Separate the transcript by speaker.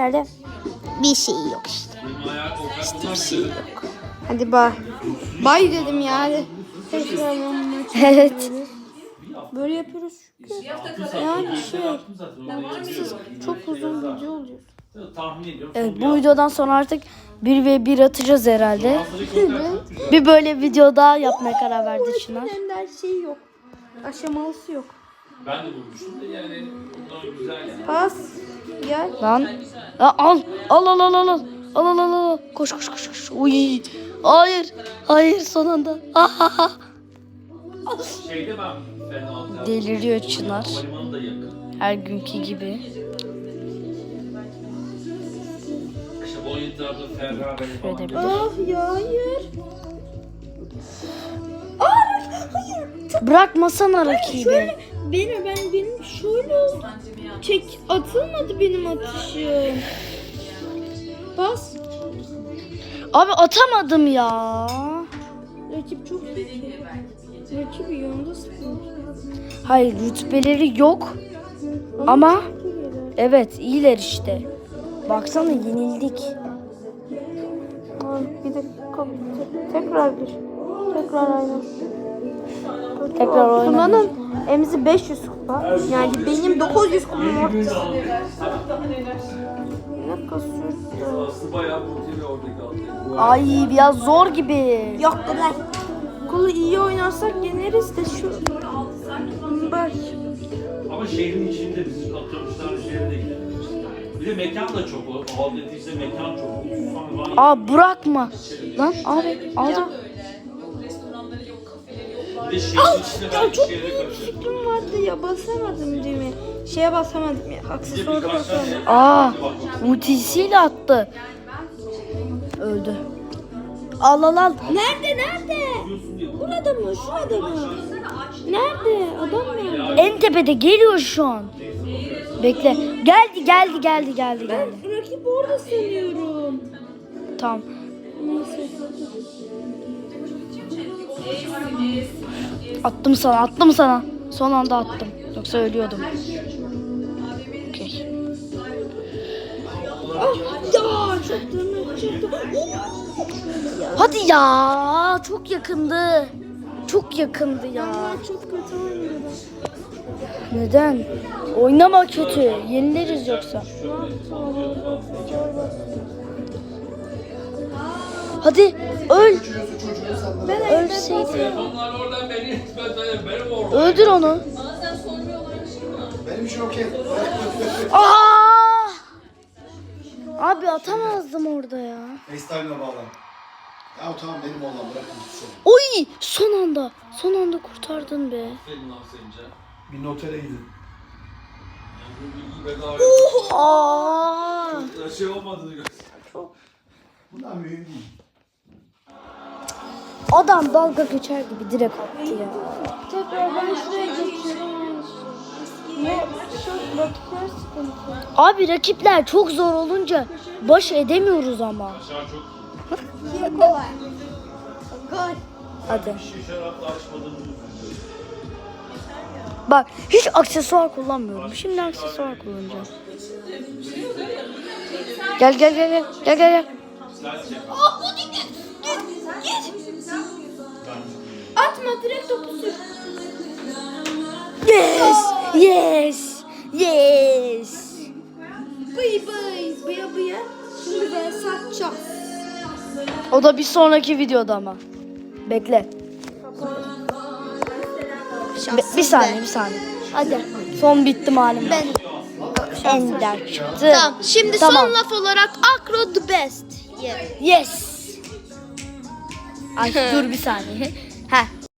Speaker 1: Nerede? Bir şey yok işte. İşte bir şey yok. Hadi bay. Bay dedim ya hadi.
Speaker 2: Evet.
Speaker 1: Böyle yapıyoruz çünkü. Yani şey. Siz çok uzun video oluyor.
Speaker 2: Evet bu videodan sonra artık 1 ve 1 atacağız herhalde. bir böyle video daha yapmaya karar verdi Çınar.
Speaker 1: Ender şey yok. Aşamalısı yok.
Speaker 3: Ben de bulmuştum da yani bundan güzel yani.
Speaker 1: Pas. Gel.
Speaker 2: Lan. Ya al. Al al al al al. Al al al al. Koş koş koş koş. Uy. Hayır. Hayır son anda. Ahaha.
Speaker 3: Şeyde ben fena
Speaker 2: Deliriyor Çınar. Her günkü gibi. Şöyle bir-
Speaker 1: Ah ya hayır.
Speaker 2: Bırakmasana rakibi.
Speaker 1: Benim ben benim şöyle oldu. Çek atılmadı benim atışım. Bas.
Speaker 2: Abi atamadım ya.
Speaker 1: Rakip çok. Rakibi yanında.
Speaker 2: Hayır rütbeleri yok. Ama evet iyiler işte. Baksana yenildik.
Speaker 1: Bir dakika. Tekrar bir. Tekrar aynı.
Speaker 2: Tekrar oynayalım.
Speaker 1: Emzi 500 kupa. Yani benim 900 kupam ortası. Ne kasıyorsun?
Speaker 3: Aslı bayağı motive oradaki altı.
Speaker 2: Ay biraz zor gibi.
Speaker 1: Yok lan. Kolu iyi oynarsak yeneriz de şu. Bak.
Speaker 3: Ama şehrin içinde bizim atlamışlar şehirde gidelim. Bir de mekan da çok. O Aldeti'de mekan çok.
Speaker 2: Aa bırakma. Lan abi aldı.
Speaker 3: Ben şehre karışıyorum.
Speaker 1: Fikrim vardı ya basamadım değil mi? Şeye basamadım ya. Aksesuara basamadım.
Speaker 3: tane
Speaker 2: Aa ultisiyle attı. Öldü. Al al al.
Speaker 1: Nerede nerede? Burada mı? Şurada mı? Nerede? Adam nerede?
Speaker 2: En tepede geliyor şu an. Bekle. Geldi geldi geldi geldi geldi.
Speaker 1: Rakip orada sanıyorum.
Speaker 2: Tamam.
Speaker 1: Neyse.
Speaker 2: Attım sana attım sana. Son anda attım. Yoksa ölüyordum. Okey.
Speaker 1: Ya.
Speaker 2: Hadi ya. Çok yakındı. Çok yakındı ya.
Speaker 1: Çok kötü.
Speaker 2: Neden? Oynama kötü. Yenileriz yoksa. Hadi öl. Ölseydi. Öldür onu.
Speaker 4: Benim için okey.
Speaker 2: Aa! Abi atamazdım orada ya.
Speaker 4: FaceTime'la bağlan. Ya tamam benim oğlan bırakın gitsin.
Speaker 2: Oy! Son anda. Son anda kurtardın be.
Speaker 4: Bir notere gidin.
Speaker 2: Aa!
Speaker 3: Şey olmadığını göster.
Speaker 4: Bunlar mühim değil.
Speaker 2: Adam dalga geçer gibi direkt attı ya. Abi rakipler çok zor olunca baş edemiyoruz ama. Hadi. Bak hiç aksesuar kullanmıyorum. Şimdi aksesuar kullanacağım. Gel gel gel gel gel gel gel.
Speaker 1: Direkt topu sür.
Speaker 2: Yes! Yes! Yes!
Speaker 1: Bıy bıy. Bıya bıya. Şimdi ben satacağız.
Speaker 2: O da bir sonraki videoda ama. Bekle. Be- bir saniye bir saniye. Hadi. Son bitti malum.
Speaker 1: Ben.
Speaker 2: Ender çıktı.
Speaker 1: Tamam. Şimdi
Speaker 2: Tamam.
Speaker 1: son laf olarak Akro the best. Yeah.
Speaker 2: Yes. Ay dur bir saniye. Heh